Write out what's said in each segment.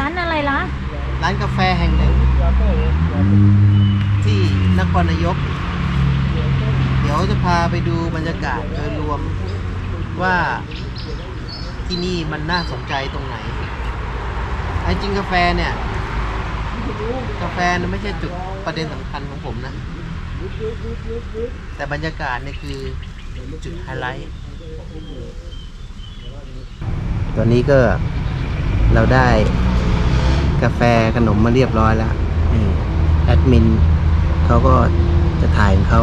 ร้านอะไรล่ะ ร้านกาแฟแห่งหนึ่ง ที่นครนายก เดี๋ยวจะพาไปดูบรรยากาศโดยรวมว่าที่นี่มันน่าสนใจตรงไหนไอ้จริงกาแฟเนี่ย กาแฟนะไม่ใช่จุดประเด็นสำคัญของผมนะ แต่บรรยากาศเนี่ยคือจุดไฮไลท์ ตอนนี้ก็เราได้กาแฟขนมมาเรียบร้อยแล้วนี่แอดมินเขาก็จะถ่ายของเขา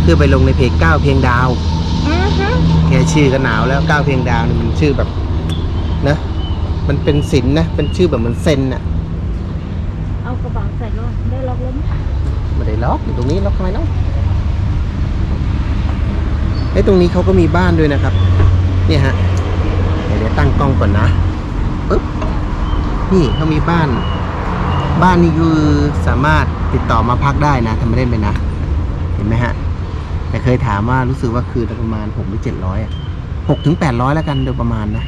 เพื่อไปลงในเพจก้าวเพียงดาวอือฮึแค่ชื่อก็หนาวแล้วก้าวเพียงดาวนี่มันชื่อแบบนะ มันเป็นศิลป์นะ เป็นชื่อแบบเหมือนเซนอะเอากระเป๋าใส่ก็ได้ล็อกล้มไม่ได้ล็อกอยู่ตรงนี้ล็อกทำไมเนาะไอ้ตรงนี้เขาก็มีบ้านด้วยนะครับ เนี่ยฮะเดี๋ยวตั้งกล้องก่อนนะปึ๊บนี่เขามีบ้าน บ้านนี่คือสามารถติดต่อมาพักได้นะทำไม่ได้ไปนะ เห็นไหมฮะ แต่เคยถามว่ารู้สึกว่าคืนละประมาณหกหรือเจ็ดร้อยอะหกถึงแปดร้อยแล้วกันโดยประมาณนะ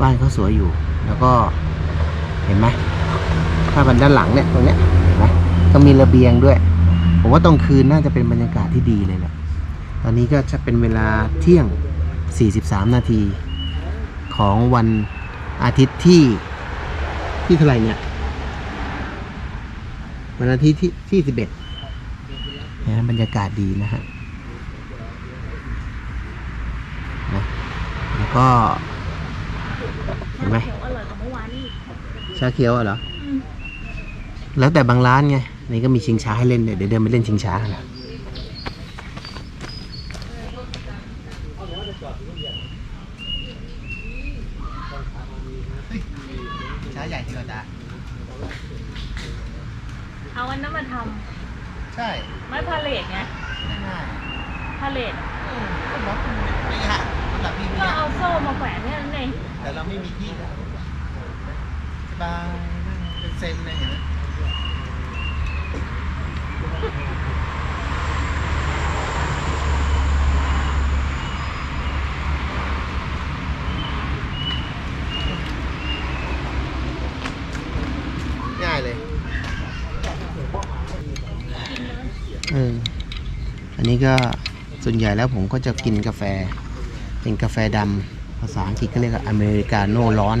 บ้านเขาสวยอยู่ แล้วก็เห็นไหมถ้าบันด้านหลังเนี่ยตรงเนี้ยเห็นไหมต้องมีระเบียงด้วย ผมว่าตรงคืนน่าจะเป็นบรรยากาศที่ดีเลยแหละ ตอนนี้ก็จะเป็นเวลาเที่ยง 43 นาที ของวันอาทิตย์ที่ที่เท่าไหร่เนี่ย วันอาทิตย์ที่ที่สิบเอ็ดนะบรรยากาศดีนะฮะนะแล้วก็เห็นไหมอร่อยกว่าเมื่อวานนี่ชาเขียวอะเหรออืมแล้วแต่บางร้านไง นี่ก็มีชิงช้าให้เล่นเดี๋ยวเดี๋ยวเดินไปเล่นชิงช้ากันนะช้าใหญ่ที่เราจะ เอาอันนั้นมาท ใช่ำไม้พาเลทไงง่ายพาเลทๆเออก็บอกคุณไม่ยากสำหรับพี่ไม่ก็ยากเอาโซ่มาแขวนแค่นั้นเองแต่เราไม่มีที่แล้วสบายนั่งเป็นเซนเลยเห็นไหมง่ายเลยเอออันนี้ก็ส่วนใหญ่แล้วผมก็จะกินกาแฟ เป็นกาแฟดำภาษาอังกฤษก็เรียกว่าอเมริกาโน่ร้อน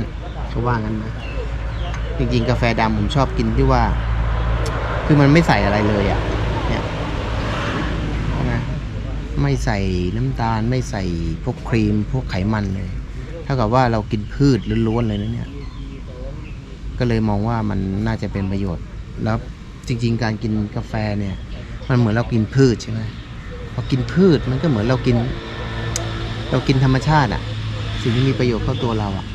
เขาว่างั้นนะจริงๆ กาแฟดำผมชอบกินที่ว่า คือมันไม่ใส่อะไรเลยอะ่ะเนี่ยนะไม่ใส่น้ำตาล ไม่ใส่พวกครีม พวกไขมันเลยเท่ากับว่าเรากินพืชล้วนๆเลยนะเนี่ย ก็เลยมองว่ามันน่าจะเป็นประโยชน์ แล้วจริง ๆ การกินกาแฟเนี่ย มันเหมือนเรากินพืชใช่ไหมพอกินพืชมันก็เหมือนเรากิน เรากินธรรมชาติอะสิ่งที่มีประโยชน์เข้าตัวเราอะ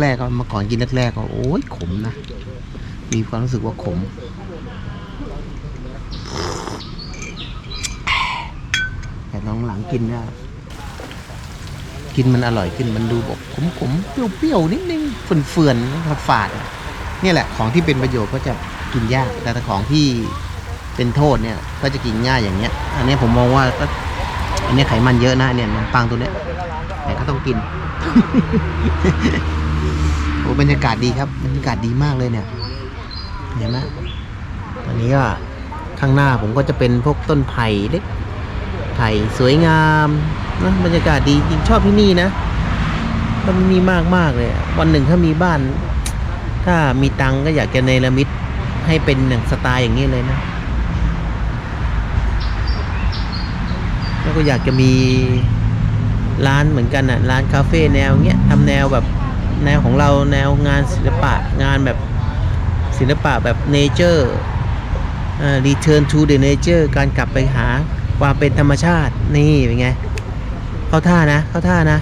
แรกๆก็เมาก่อนกินแรกๆก็โอ้ยขมนะมีความรู้สึกว่าขม แต่น้องหลังกินนี่ยกินมันอร่อยขึ้นมันดูแบบขมๆเปรี้ยวๆนิดนึงเฟื่อนๆฝาดๆอะเนี่ยแหละของที่เป็นประโยชน์ก็จะกินยากแต่ของที่ เป็นโทษเนี่ยก็จะกินง่ายอย่างเงี้ย อันนี้ผมมองว่าก็อันนี้ไขมันเยอะนะเนี่ยขนมปังตัวเนี้ยแต่ก็ต้องกินโอ้บรรยากาศดีครับบรรยากาศดีมากเลยเนี่ยเห็นไหมตอนนี้ก็ข้างหน้าผมก็จะเป็นพวกต้นไผ่เล็กไผ่สวยงามนะบรรยากาศดีจริงชอบที่นี่นะก็มีมากมากเลย วันหนึ่งถ้ามีบ้าน ถ้ามีตังก็อยากจะเนรมิตให้เป็นอย่างสไตล์อย่างนี้เลยนะ แล้วก็อยากจะมีร้านเหมือนกันอะร้านคาเฟ่แนวเงี้ยทำแนวแบบแนวของเราแนวงานศิลปะงานแบบศิลปะแบบเนเจอร์อ่า return to the nature การกลับไปหาความเป็นธรรมชาตินี่เป็นไงเข้าท่านะเข้าท่านะ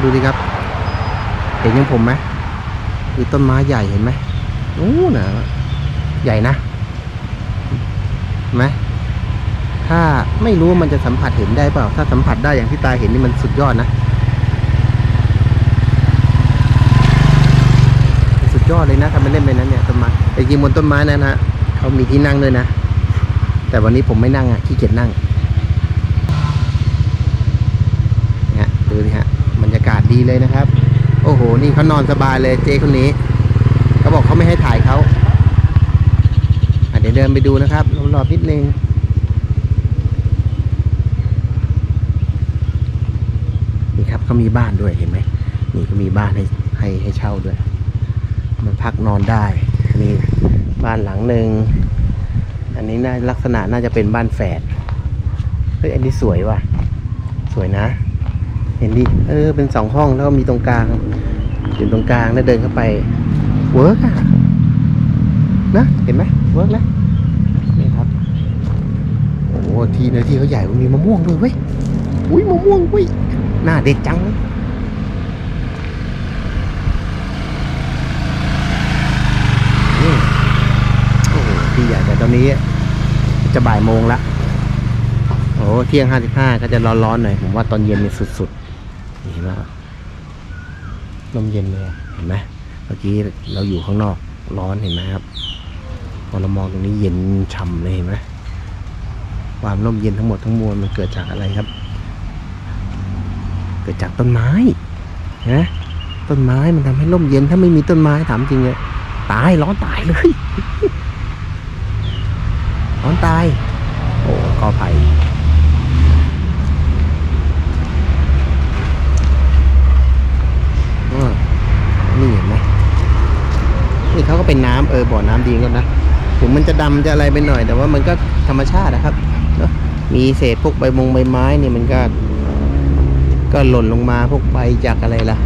ดูดิครับ เห็นอยังผมไหมคือต้นไม้ใหญ่เห็นไหมโอ้นะใหญ่นะไหมถ้าไม่รู้มันจะสัมผัสเห็นได้เปล่า ถ้าสัมผัสได้อย่างที่ตาเห็นนี่มันสุดยอดนะ สุดยอดเลยนะทำไปเล่นไปนั้นเนี่ยต้นไม้แต่จริงบนต้นไม้นั้นฮะเขามีที่นั่งด้วยนะ แต่วันนี้ผมไม่นั่งอะขี้เกียจนั่งเนี่ย ดูสิฮะบรรยากาศดีเลยนะครับ โอ้โห นี่เขานอนสบายเลยเจ๊คนนี้เขาบอกเขาไม่ให้ถ่ายเขาอะเดี๋ยวเดินไปดูนะครับรอบๆนิดนึงนี่ครับเขามีบ้านด้วยเห็นไหมนี่เขามีบ้านให้ให้ให้เช่าด้วย มันพักนอนได้นี่บ้านหลังหนึ่งอันนี้น่าลักษณะน่าจะเป็นบ้านแฝดเฮ้ยอันนี้สวยว่ะ สวยนะ เห็นดิ เออ เป็นสองห้องแล้วก็มีตรงกลาง อยู่ตรงกลางแล้วเดินเข้าไป เวิร์กอะนะ เห็นไหมเวิร์กแล้วนี่ครับ โอ้ทีเนื้อที่เขาใหญ่มีมะม่วงด้วยเว้ย อุ้ยมะม่วงเว้ย หน้าเด็กจังอืมโอ้โหที่ใหญ่แต่ตอนนี้จะบ่ายโมงละโอ้เที่ยงห้าสิบห้าก็จะร้อนๆหน่อย ผมว่าตอนเย็นนี่สุดๆ เห็นไหมลมเย็นเลยเห็นไหมเมื่อกี้เราอยู่ข้างนอกร้อนเห็นไหมครับ พอเรามองตรงนี้เย็นฉ่ำเลยเห็นไหมความร่มเย็นทั้งหมดทั้งมวลมันเกิดจากอะไรครับ เกิดจากต้นไม้เห็นไหมต้นไม้มันทำให้ร่มเย็นถ้าไม่มีต้นไม้ถามจริงเลยตายร้อนตายเลยร้อนตาย โอ้กอไผ่อ้อนี่เห็นไหมนี่ เขาก็เป็นน้ำเออบ่อน้ำดีก็นะถึงมันจะดำจะอะไรไปหน่อย แต่ว่ามันก็ธรรมชาตินะครับเนอะมีเศษพวกใบมงใบไม้เนี่ยมันก็ ก็หล่นลงมาพวกใบจากอะไรล่ะ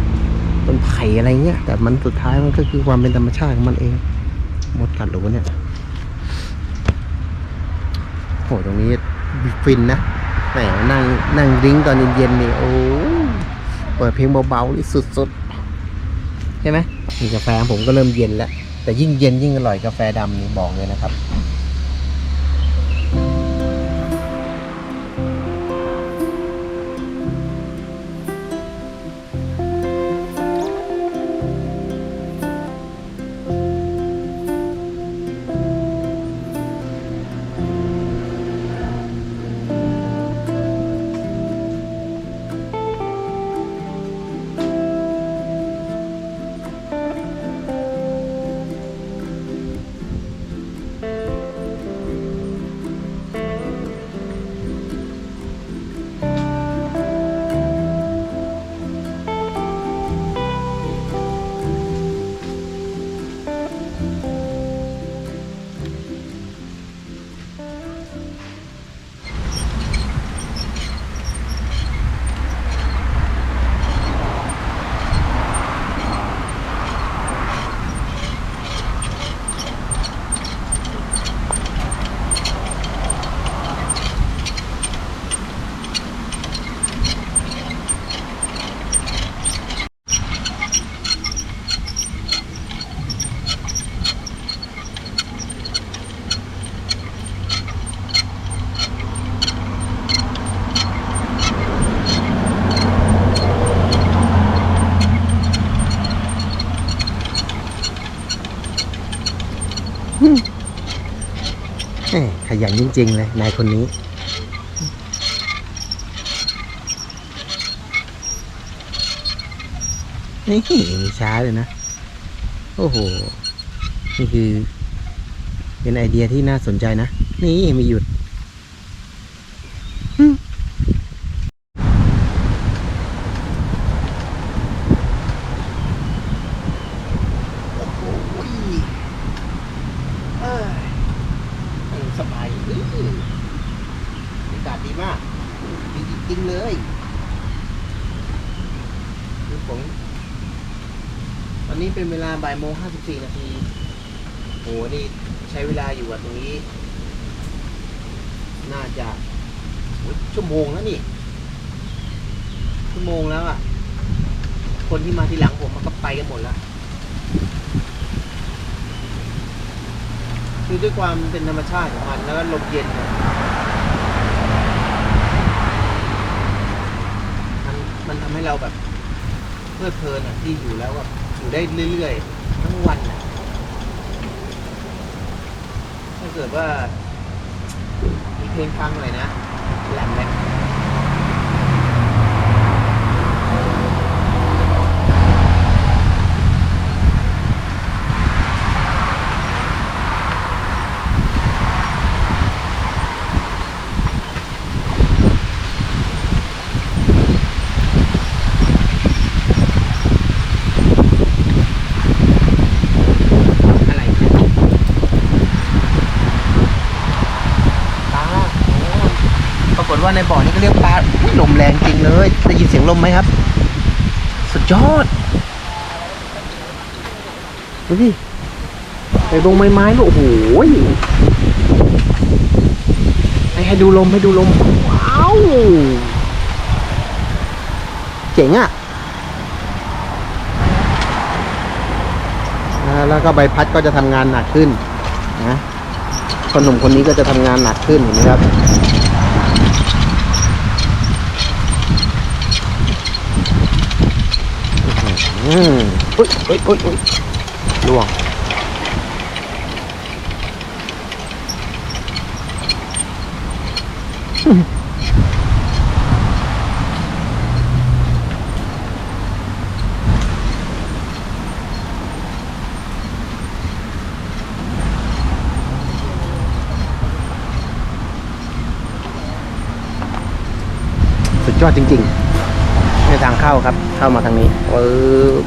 ต้นไผ่อะไรเงี้ย แต่มันสุดท้ายมันก็คือความเป็นธรรมชาติของมันเองหมดกัดหรือวะเนี่ยโหตรงนี้ฟินนะแหมนั่งนั่งดริ้งตอนเย็นๆนี่โอ้เปิดเพลงเบาๆนี่สุดๆใช่ไหมนี่กาแฟผมก็เริ่มเย็นแล้ว แต่ยิ่งเย็นยิ่งอร่อยกาแฟดำนี่บอกเลยนะครับ หมขยันจริง ๆ เลยนายคนนี้นี่ช้าเลยนะ โอ้โห นี่คือ เป็นไอเดียที่น่าสนใจนะ นี่ไม่หยุดหึโอ้โหเอ้ย ส บายอื้อากาศดีมาก ดีจริงๆเลยคือผมตอนนี้เป็นเวลาบ่ายโมงห้าสิบสี่นาทีโหนี่ใช้เวลาอยู่กับตรงนี้ น่าจะชั่วโมงแล้วนี่ ชั่วโมงแล้วอะ คนที่มาทีหลังผมมันก็ไปกันหมดแล้ว คือด้วยความเป็นธรรมชาติของมันแล้วก็ลมเย็นเนี่ยมันมันทำให้เราแบบเพลิดเพลินอะที่อยู่แล้วแบบอยู่ได้เรื่อยๆ ทั้งวันอะถ้าเกิดว่ามีเพลงฟังหน่อยนะแหลมแหลม อะไรเนี่ยปลาโอ้ปรากฏ ว่าในบ่อนี้ก็เรียกปลาลมแรงจริงเลยได้ยินเสียงลมไหมครับ สุดยอดดูดิไปบงไม้ไม้ลูกโอ้โหให้ดูลมให้ดูลม ว้าว เจ๋งอะอ่าแล้วก็ใบพัดก็จะทำงานหนักขึ้นนะคนหนุ่มคนนี้ก็จะทำงานหนักขึ้นเห็นไหมครับ มอุ้ยอุ้ยอุ้ยอุ้ยล่วงสุดยอดจริง ๆ ทางเข้าครับ เข้ามาทางนี้ปึ๊บ